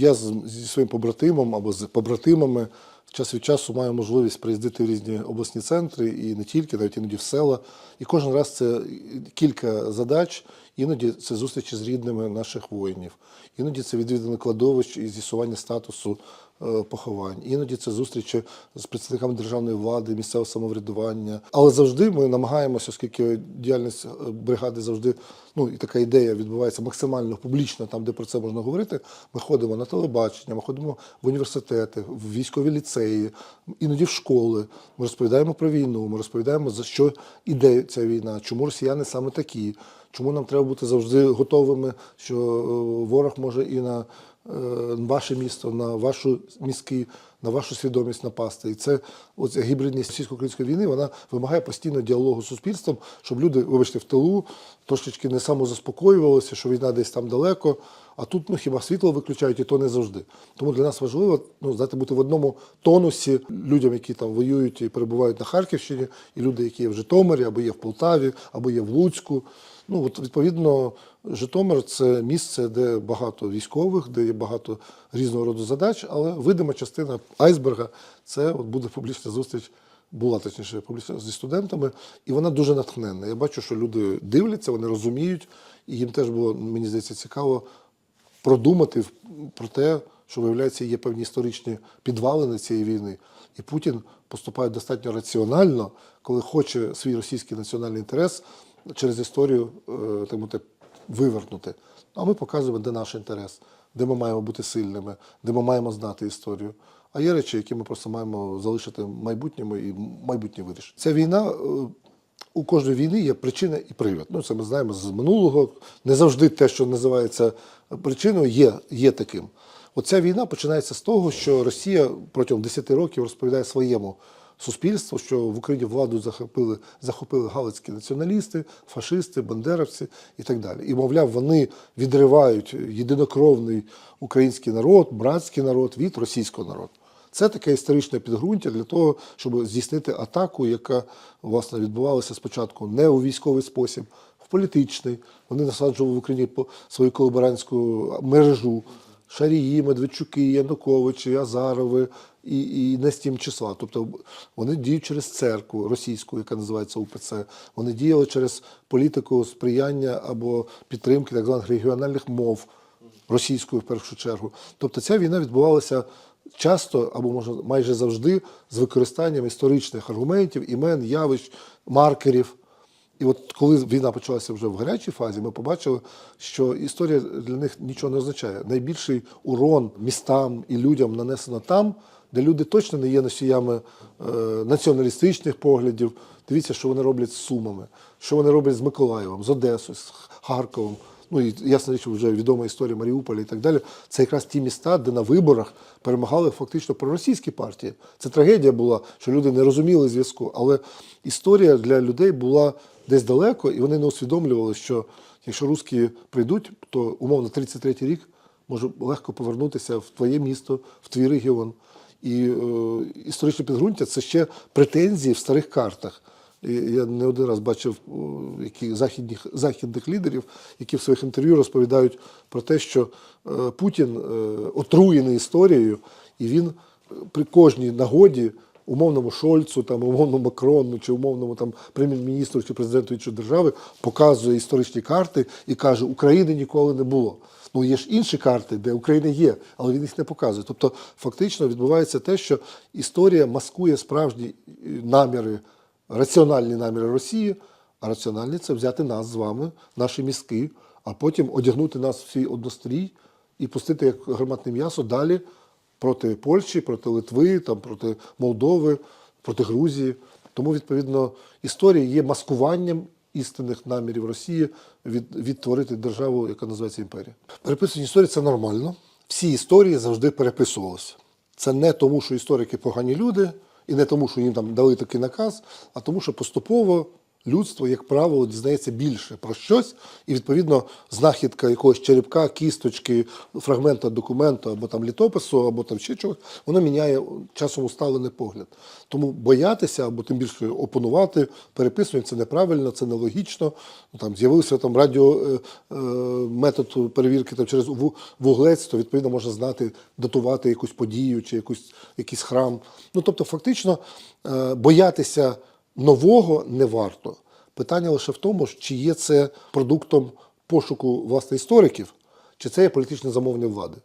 я зі своїм побратимом або з побратимами час від часу маю можливість приїздити в різні обласні центри і не тільки, навіть іноді в села. І кожен раз це кілька задач. Іноді це зустрічі з рідними наших воїнів, іноді це відвідане кладовище і з'ясування статусу поховань, іноді це зустрічі з представниками державної влади, місцевого самоврядування. Але завжди ми намагаємося, оскільки діяльність е, бригади завжди, ну і така ідея відбувається максимально публічно, там, де про це можна говорити. Ми ходимо на телебачення, ми ходимо в університети, в військові ліцеї, іноді в школи. Ми розповідаємо про війну, ми розповідаємо, за що іде ця війна, чому росіяни саме такі. Чому нам треба бути завжди готовими, що е, ворог може і на е, ваше місто, на вашу мізки, на вашу свідомість напасти? І це оця гібридність російсько-української війни вона вимагає постійно діалогу з суспільством, щоб люди, вибачте, в тилу трошечки не самозаспокоювалися, що війна десь там далеко. А тут ну хіба світло виключають, і то не завжди. Тому для нас важливо ну, знаєте, бути в одному тонусі людям, які там воюють і перебувають на Харківщині, і люди, які є в Житомирі, або є в Полтаві, або є в Луцьку. Ну от відповідно, Житомир це місце, де багато військових, де є багато різного роду задач, але видима частина айсберга це от буде публічна зустріч. Була точніше публічна зі студентами, і вона дуже натхненна. Я бачу, що люди дивляться, вони розуміють, і їм теж було, мені здається, цікаво продумати про те, що виявляється, є певні історичні підвалини цієї війни. І Путін поступає достатньо раціонально, коли хоче свій російський національний інтерес через історію е, так вивернути. А ми показуємо, де наш інтерес, де ми маємо бути сильними, де ми маємо знати історію. А є речі, які ми просто маємо залишити майбутньому і майбутнє вирішить. Ця війна. е, у кожної війни є причина і привід. Ну, це ми знаємо з минулого. Не завжди те, що називається причиною, є, є таким. Оця війна починається з того, що Росія протягом 10 років розповідає своєму суспільству, що в Україні владу захопили, захопили галицькі націоналісти, фашисти, бандеровці і так далі. І, мовляв, вони відривають єдинокровний український народ, братський народ від російського народу. Це таке історичне підґрунтя для того, щоб здійснити атаку, яка власне відбувалася спочатку не у військовий спосіб, в політичний. Вони насаджували в Україні свою колаборантську мережу. Шарії, Медведчуки, Януковичі, Азарови і, і не з тим числа. Тобто вони діють через церкву російську, яка називається УПЦ. Вони діяли через політику сприяння або підтримки так званих регіональних мов російською в першу чергу. Тобто ця війна відбувалася часто або може майже завжди з використанням історичних аргументів, імен, явищ, маркерів. І от коли війна почалася вже в гарячій фазі, ми побачили, що історія для них нічого не означає. Найбільший урон містам і людям нанесено там, де люди точно не є носіями е, націоналістичних поглядів. Дивіться, що вони роблять з Сумами, що вони роблять з Миколаєвом, з Одесою, з Харковом. Ну і ясна річ, вже відома історія Маріуполя і так далі. Це якраз ті міста, де на виборах перемагали фактично проросійські партії. Це трагедія була, що люди не розуміли зв'язку. Але історія для людей була десь далеко, і вони не усвідомлювали, що якщо русські прийдуть, то умовно 33-й рік може легко повернутися в твоє місто, в твій регіон. І е, історичне підґрунтя це ще претензії в старих картах. І Я не один раз бачив які західних, західних лідерів, які в своїх інтерв'ю розповідають про те, що е, Путін е, отруєний історією, і він е, при кожній нагоді умовному Шольцу, там, умовному Макрону, чи умовному там, прем'єр-міністру чи президенту іншої держави показує історичні карти і каже, України ніколи не було. Ну, є ж інші карти, де Україна є, але він їх не показує. Тобто, фактично відбувається те, що історія маскує справжні е, наміри, раціональні наміри Росії, а раціональні це взяти нас з вами, наші мізки, а потім одягнути нас в свій однострій і пустити як гарматне м'ясо далі проти Польщі, проти Литви, там, проти Молдови, проти Грузії. Тому, відповідно, історія є маскуванням істинних намірів Росії від, відтворити державу, яка називається імперія. Переписування історії це нормально. Всі історії завжди переписувалися. Це не тому, що історики погані люди, і не тому, що їм там дали такий наказ, а тому, що поступово людство, як правило, дізнається більше про щось, і відповідно знахідка якогось черепка, кісточки, фрагмента документу або там літопису, або там ще чогось, воно міняє часом усталений погляд. Тому боятися або тим більше опонувати, переписувати це неправильно, це нелогічно. Ну, Там з'явився там радіо е, е, метод перевірки там, через вуглець, то відповідно можна знати, датувати якусь подію чи якусь, якийсь храм. Ну тобто, фактично, е, боятися нового не варто. Питання лише в тому, чи є це продуктом пошуку власне істориків, чи це є політичне замовлення влади.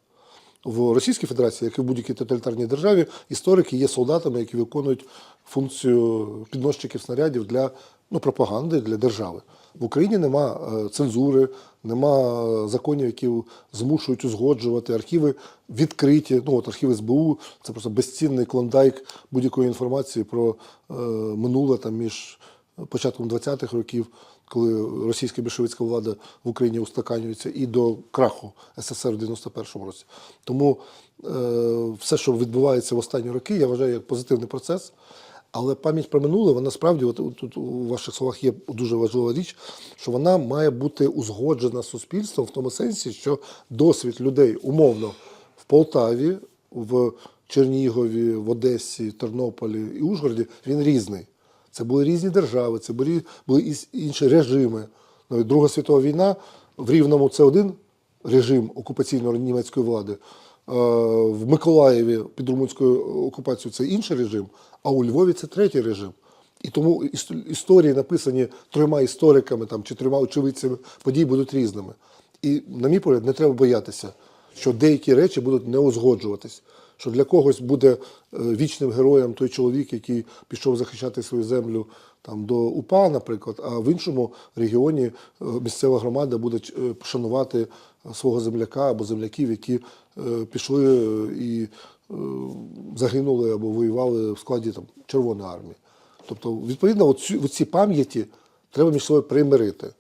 В Російській Федерації, як і в будь-якій тоталітарній державі, історики є солдатами, які виконують функцію підносчиків снарядів для ну, пропаганди для держави. В Україні нема е, цензури, нема е, законів, які змушують узгоджувати. Архіви відкриті. Ну от архів СБУ це просто безцінний клондайк будь-якої інформації про е, минуле там між початком 20-х років, коли російська більшовицька влада в Україні устаканюється, і до краху СССР в 91-му році. Тому е, все, що відбувається в останні роки, я вважаю як позитивний процес. Але пам'ять про минуле, вона справді, от, тут у ваших словах є дуже важлива річ, що вона має бути узгоджена з суспільством в тому сенсі, що досвід людей умовно в Полтаві, в Чернігові, в Одесі, Тернополі і Ужгороді, він різний. Це були різні держави, це були, були інші режими. Навіть Друга світова війна в Рівному це один режим окупаційної німецької влади. Е, В Миколаєві під румунською окупацією це інший режим, а у Львові це третій режим. І тому історії, написані трьома істориками там, чи трьома очевидцями подій, будуть різними. І, на мій погляд, не треба боятися, що деякі речі будуть не узгоджуватись. Що для когось буде е, вічним героєм той чоловік, який пішов захищати свою землю там, до УПА, наприклад, а в іншому регіоні е, місцева громада буде е, шанувати е, свого земляка або земляків, які пішли і загинули або воювали в складі там, Червоної армії. Тобто, відповідно, оці, оці пам'яті треба між собою примирити.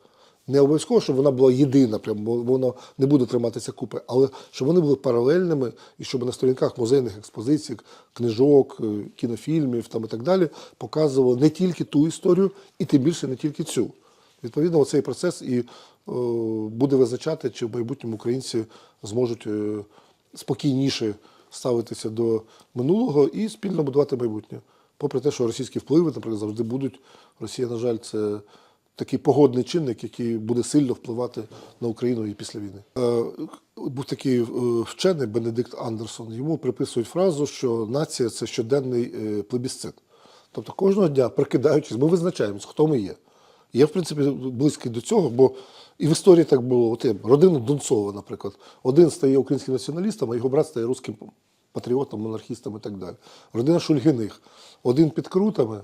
Не обов'язково, щоб вона була єдина, прям, бо воно не буде триматися купи, але щоб вони були паралельними і щоб на сторінках музейних експозицій, книжок, е, кінофільмів там, і так далі показували не тільки ту історію, і тим більше не тільки цю. Відповідно, цей процес і е, буде визначати, чи в майбутньому українці зможуть е, спокійніше ставитися до минулого і спільно будувати майбутнє. Попри те, що російські впливи, наприклад, завжди будуть. Росія, на жаль, це такий погодний чинник, який буде сильно впливати на Україну і після війни. Е, Був такий е, вчений Бенедикт Андерсон. Йому приписують фразу, що нація це щоденний е, плебісцит. Тобто кожного дня, прикидаючись, ми визначаємося, хто ми є. Я, в принципі, близький до цього, бо і в історії так було. От є родина Донцова, наприклад. Один стає українським націоналістом, а його брат стає русським патріотом, монархістом і так далі. Родина Шульгиних. Один під крутами,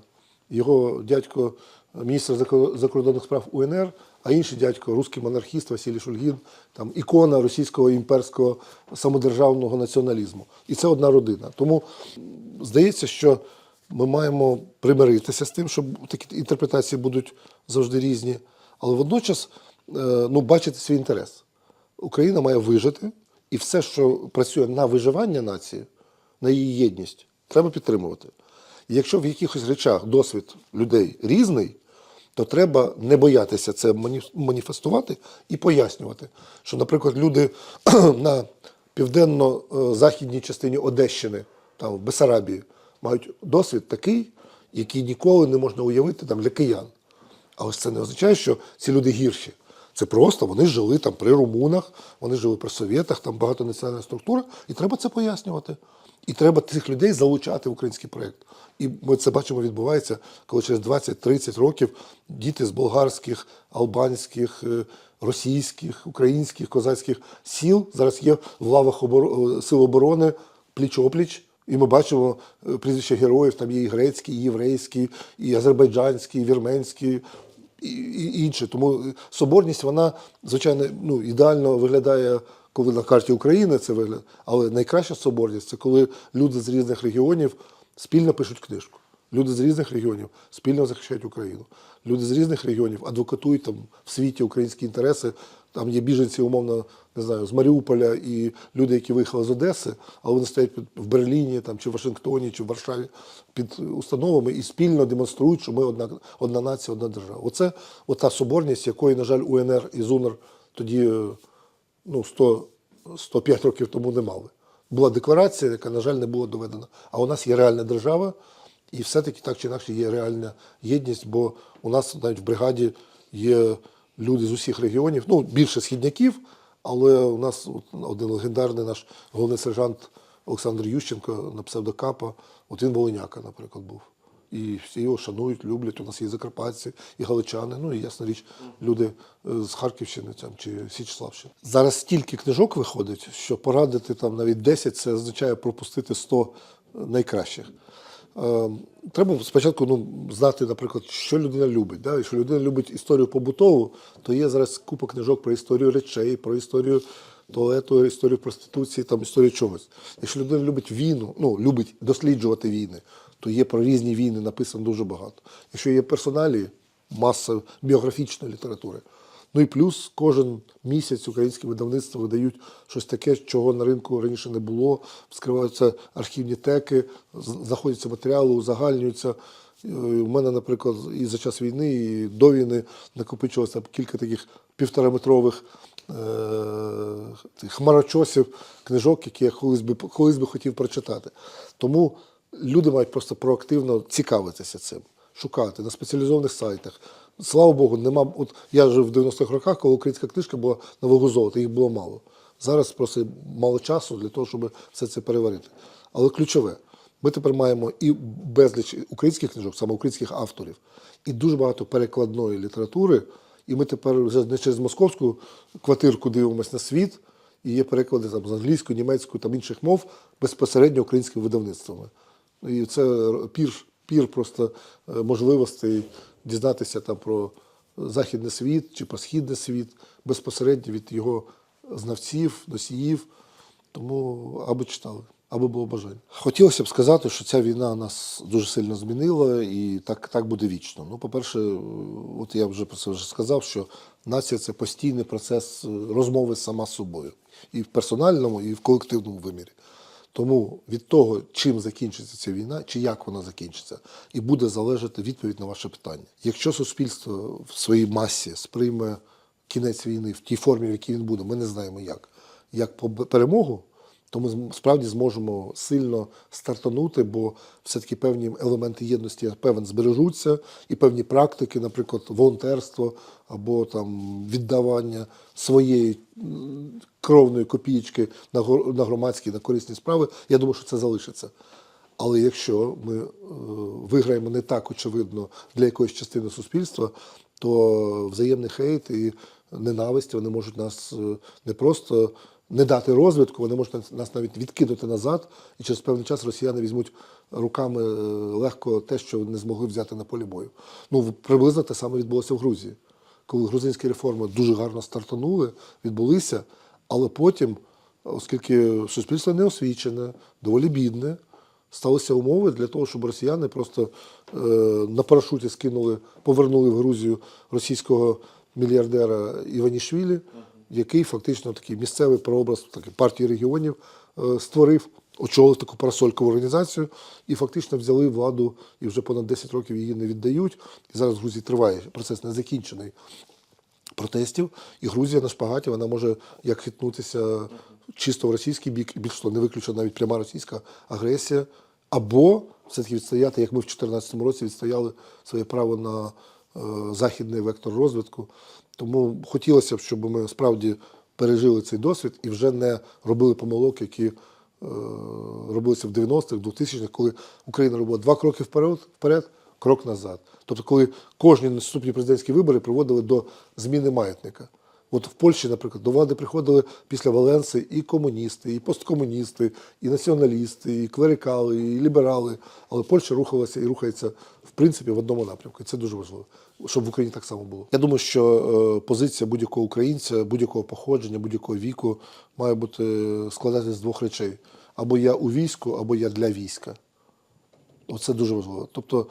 його дядько міністр зако- закордонних справ УНР, а інший дядько русський монархіст Василій Шульгін, там ікона російського імперського самодержавного націоналізму. І це одна родина. Тому здається, що ми маємо примиритися з тим, що такі інтерпретації будуть завжди різні, але водночас е, ну, бачити свій інтерес. Україна має вижити, і все, що працює на виживання нації, на її єдність, треба підтримувати. І якщо в якихось речах досвід людей різний, то треба не боятися це мані- маніфестувати і пояснювати, що, наприклад, люди на південно-західній частині Одещини, там в Бесарабії, мають досвід такий, який ніколи не можна уявити там, для киян. Але ж це не означає, що ці люди гірші. Це просто вони жили там при румунах, вони жили при совєтах, там багатонаціональна структура, і треба це пояснювати. І треба цих людей залучати в український проєкт. І ми це бачимо, відбувається, коли через 20-30 років діти з болгарських, албанських, е, російських, українських, козацьких сіл зараз є в лавах оборо- е, сил оборони пліч-опліч. І ми бачимо е, прізвища героїв, там є і грецькі, і єврейські, і азербайджанські, і вірменські, і, інше. Тому соборність, вона, звичайно, ну, ідеально виглядає, коли на карті України це виглядає. Але найкраща соборність це коли люди з різних регіонів спільно пишуть книжку. Люди з різних регіонів спільно захищають Україну. Люди з різних регіонів адвокатують там в світі українські інтереси там є біженці, умовно, не знаю, з Маріуполя і люди, які виїхали з Одеси, але вони стоять під, в Берліні, там, чи в Вашингтоні, чи в Варшаві під установами і спільно демонструють, що ми одна, одна нація, одна держава. Оце ота соборність, якої, на жаль, УНР і ЗУНР тоді е, ну, 100, 105 років тому не мали. Була декларація, яка, на жаль, не була доведена. А у нас є реальна держава, і все-таки так чи інакше є реальна єдність, бо у нас навіть в бригаді є люди з усіх регіонів, ну, більше східняків, але у нас один легендарний наш головний сержант Олександр Ющенко на псевдокапа, от він Волиняка, наприклад, був. І всі його шанують, люблять. У нас є закарпатці, і галичани, ну і ясна річ, люди е, з Харківщини там, чи Січславщини. Зараз стільки книжок виходить, що порадити там навіть 10 це означає пропустити 100 найкращих. Е, Треба спочатку ну, знати, наприклад, що людина любить. Да? Якщо людина любить історію побутову, то є зараз купа книжок про історію речей, про історію туалету, історію проституції, там історію чогось. Якщо людина любить війну, ну любить досліджувати війни, то є про різні війни написано дуже багато. Якщо є персоналі, маса біографічної літератури. Ну і плюс кожен місяць українські видавництва видають щось таке, чого на ринку раніше не було. Вскриваються архівні теки, знаходяться матеріали, узагальнюються. Е, У мене, наприклад, і за час війни, і до війни накопичилося кілька таких півтораметрових е, хмарочосів книжок, які я колись би, колись би хотів прочитати. Тому люди мають просто проактивно цікавитися цим, шукати на спеціалізованих сайтах. Слава Богу, нема. От я жив в 90-х роках, коли українська книжка була на вагу золота, їх було мало. Зараз просто мало часу для того, щоб все це переварити. Але ключове, ми тепер маємо і безліч українських книжок, саме українських авторів, і дуже багато перекладної літератури. І ми тепер вже не через московську квартирку дивимося на світ, і є переклади там, з англійської, німецької там інших мов безпосередньо українськими видавництвами. І це пір, пір просто е, можливостей дізнатися там про західний світ чи про східний світ безпосередньо від його знавців, носіїв. Тому аби читали, аби було бажання. Хотілося б сказати, що ця війна нас дуже сильно змінила, і так, так буде вічно. Ну, по-перше, от я вже про це вже сказав, що нація це постійний процес е, розмови сама з собою. І в персональному, і в колективному вимірі. Тому від того, чим закінчиться ця війна, чи як вона закінчиться, і буде залежати відповідь на ваше питання. Якщо суспільство в своїй масі сприйме кінець війни в тій формі, в якій він буде, ми не знаємо як, як по- перемогу, то ми справді зможемо сильно стартанути, бо все-таки певні елементи єдності, певен, збережуться, і певні практики, наприклад, волонтерство або там віддавання своєї кровної копієчки на громадські, на корисні справи, я думаю, що це залишиться. Але якщо ми е, виграємо не так очевидно для якоїсь частини суспільства, то взаємний хейт і ненависть вони можуть нас е, не просто не дати розвитку, вони можуть нас- навіть відкинути назад, і через певний час росіяни візьмуть руками е, легко те, що не змогли взяти на полі бою. Ну приблизно те саме відбулося в Грузії, коли грузинські реформи дуже гарно стартанули, відбулися, але потім, оскільки суспільство не освічене, доволі бідне, сталися умови для того, щоб росіяни просто е, на парашуті скинули, повернули в Грузію російського мільярдера Іванішвілі, який фактично такий місцевий прообраз такий партії регіонів е, створив, очолив таку парасолькову організацію і фактично взяли владу і вже понад 10 років її не віддають. І зараз в Грузії триває процес не закінчений протестів, і Грузія на шпагаті вона може як хитнутися чисто в російський бік, і більш того, не виключена навіть пряма російська агресія, або все-таки відстояти, як ми в 2014 році відстояли своє право на е, західний вектор розвитку. Тому хотілося б, щоб ми справді пережили цей досвід і вже не робили помилок, які е, робилися в 90-х, 2000-х, коли Україна робила два кроки вперед, вперед крок назад. Тобто, коли кожні наступні президентські вибори приводили до зміни маятника. От в Польщі, наприклад, до влади приходили після Валенси і комуністи, і посткомуністи, і націоналісти, і клерикали, і ліберали. Але Польща рухалася і рухається в принципі в одному напрямку. Це дуже важливо, щоб в Україні так само було. Я думаю, що е, позиція будь-якого українця, будь-якого походження, будь-якого віку має бути складатися з двох речей: або я у війську, або я для війська. Оце дуже важливо. Тобто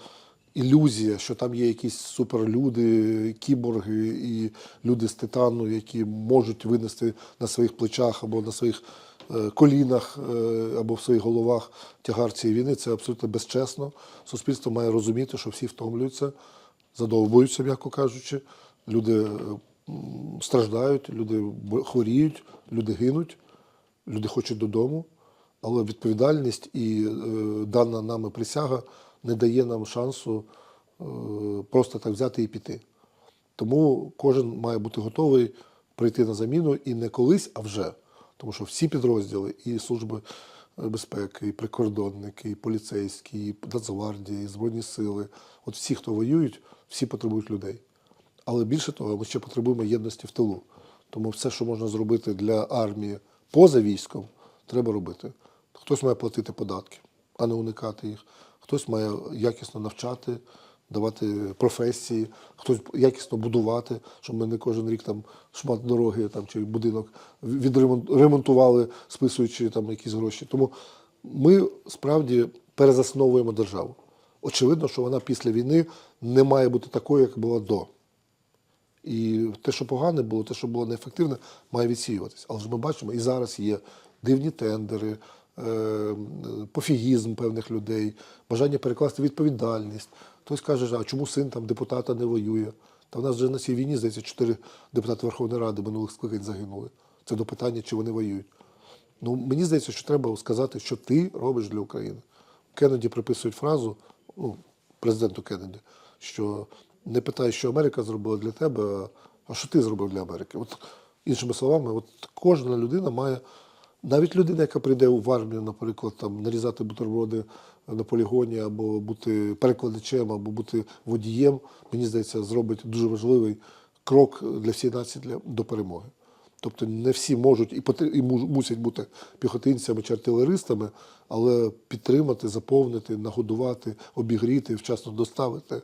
ілюзія, що там є якісь суперлюди, кіборги і люди з титану, які можуть винести на своїх плечах або на своїх е, колінах е, або в своїх головах тягар цієї війни, це абсолютно безчесно. Суспільство має розуміти, що всі втомлюються, задовбуються, м'яко кажучи. Люди е, страждають, люди хворіють, люди гинуть, люди хочуть додому, але відповідальність і дана нами присяга не дає нам шансу е, просто так взяти і піти. Тому кожен має бути готовий прийти на заміну і не колись, а вже. Тому що всі підрозділи, і служби е, безпеки, і прикордонники, і поліцейські, і Нацгвардія, і Збройні сили, от всі, хто воюють, всі потребують людей. Але більше того, ми ще потребуємо єдності в тилу. Тому все, що можна зробити для армії поза військом, треба робити. Хтось має платити податки, а не уникати їх. Хтось має якісно навчати, давати професії, хтось якісно будувати, щоб ми не кожен рік там шмат дороги там, чи будинок відремонтували, списуючи там якісь гроші. Тому ми справді перезасновуємо державу. Очевидно, що вона після війни не має бути такою, як була до. І те, що погане було, те, що було неефективне, має відсіюватися. Але ж ми бачимо, і зараз є дивні тендери, пофігізм певних людей, бажання перекласти відповідальність. Хтось каже, а чому син там депутата не воює? Та в нас вже на цій війні, здається, чотири депутати Верховної Ради минулих скликань загинули. Це до питання, чи вони воюють. Ну, мені здається, що треба сказати, що ти робиш для України. Кеннеді приписують фразу, ну, президенту Кеннеді, що не питай, що Америка зробила для тебе, а- а що ти зробив для Америки. От, іншими словами, от кожна людина має, навіть людина, яка прийде в армію, наприклад, там, нарізати бутерброди на полігоні, або бути перекладачем, або бути водієм, мені здається, зробить дуже важливий крок для всієї нації для, до перемоги. Тобто не всі можуть і, потр- і мусять бути піхотинцями чи артилеристами, але підтримати, заповнити, нагодувати, обігріти, вчасно доставити, е,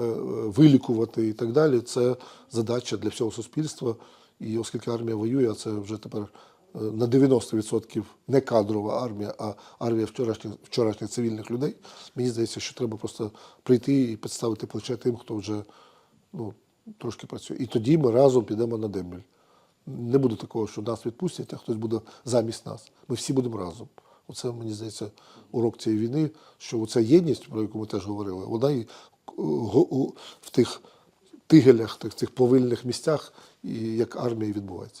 е, вилікувати і так далі. Це задача для всього суспільства. І оскільки армія воює, а це вже тепер на 90% не кадрова армія, а армія вчорашніх, вчорашніх цивільних людей, мені здається, що треба просто прийти і підставити плече тим, хто вже ну, трошки працює. І тоді ми разом підемо на дембель. Не буде такого, що нас відпустять, а хтось буде замість нас. Ми всі будемо разом. Оце, мені здається, урок цієї війни, що оця єдність, про яку ми теж говорили, вона і в тих тигелях, тих цих повильних місцях, і як армія відбувається.